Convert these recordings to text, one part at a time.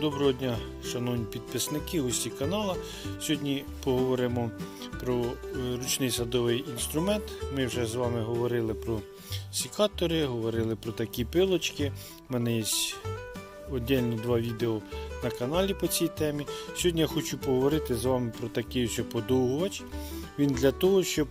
Доброго дня, шановні підписники, усі каналу. Сьогодні поговоримо про е, ручний садовий інструмент. Ми вже з вами говорили про сікатори, говорили про такі пилочки. У мене є віддільно два відео на каналі по цій темі. Сьогодні я хочу поговорити з вами про такий ось подовгувач. Він для того, щоб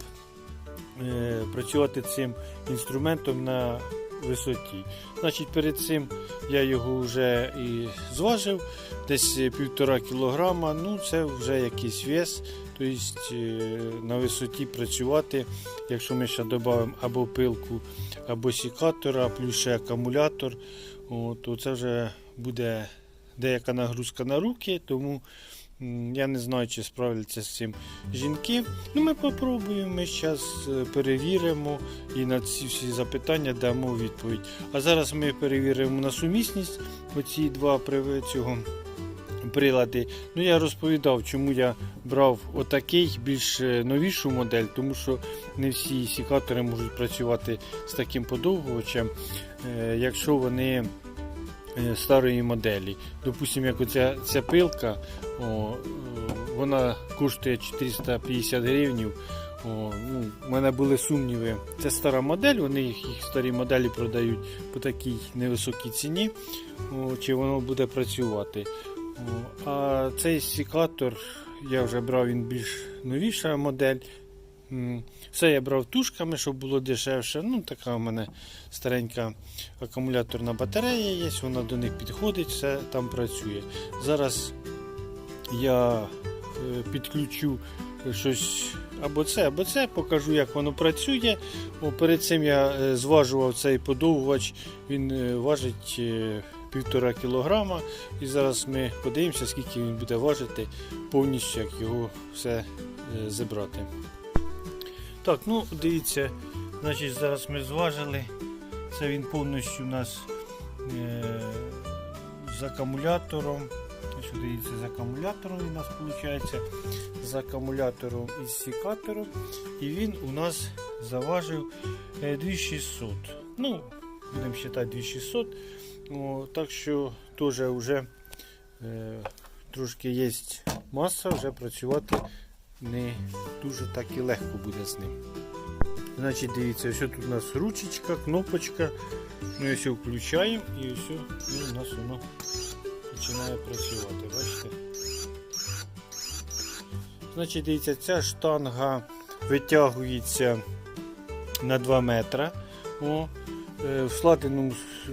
е, працювати цим інструментом на висоті. Значить, перед цим я його вже і зважив, десь півтора кілограма. Ну, це вже якийсь вес. Тобто е, на висоті працювати, якщо ми ще додамо або пилку, або сікатора, плюс ще акумулятор, то це вже буде деяка нагрузка на руки, тому я не знаю, чи справляться з цим жінки. Ну, ми попробуємо, ми зараз перевіримо і на ці всі запитання дамо відповідь. А зараз ми перевіримо на сумісність оці два цього прилади. Ну, я розповідав, чому я брав отакий більш е, новішу модель, тому що не всі сікатори можуть працювати з таким подовгувачем, е, якщо вони е, старої моделі. Допустимо, як оця ця пилка, о, е, вона коштує 450 гривень. О, ну, у мене були сумніви. Це стара модель, вони їх, їх старі моделі продають по такій невисокій ціні, о, чи воно буде працювати. О, а цей сікатор я вже брав він більш новіша модель. Все я брав тушками, щоб було дешевше. Ну, така у мене старенька акумуляторна батарея є, вона до них підходить, все там працює. Зараз я е, підключу щось або це, або це, покажу, як воно працює. О, перед цим я е, зважував цей подовгувач, він е, важить півтора кілограма. І зараз ми подивимося, скільки він буде важити повністю, як його все зібрати. Так, ну дивіться, значить зараз ми зважили. Це він повністю у нас е, з акумулятором. Ось дивіться, з акумулятором у нас виходить. З акумулятором і з сікатором. І він у нас заважив е, 2600. Ну, будемо вважати 2600. О, так що теж вже е, трошки є маса, вже працювати не дуже так і легко буде з ним. Значить, дивіться, ось тут у нас ручечка, кнопочка. Ми ось включаємо і ось він у нас воно починає працювати. Бачите? Значить, дивіться, ця штанга витягується на 2 метри. О, е, в складеному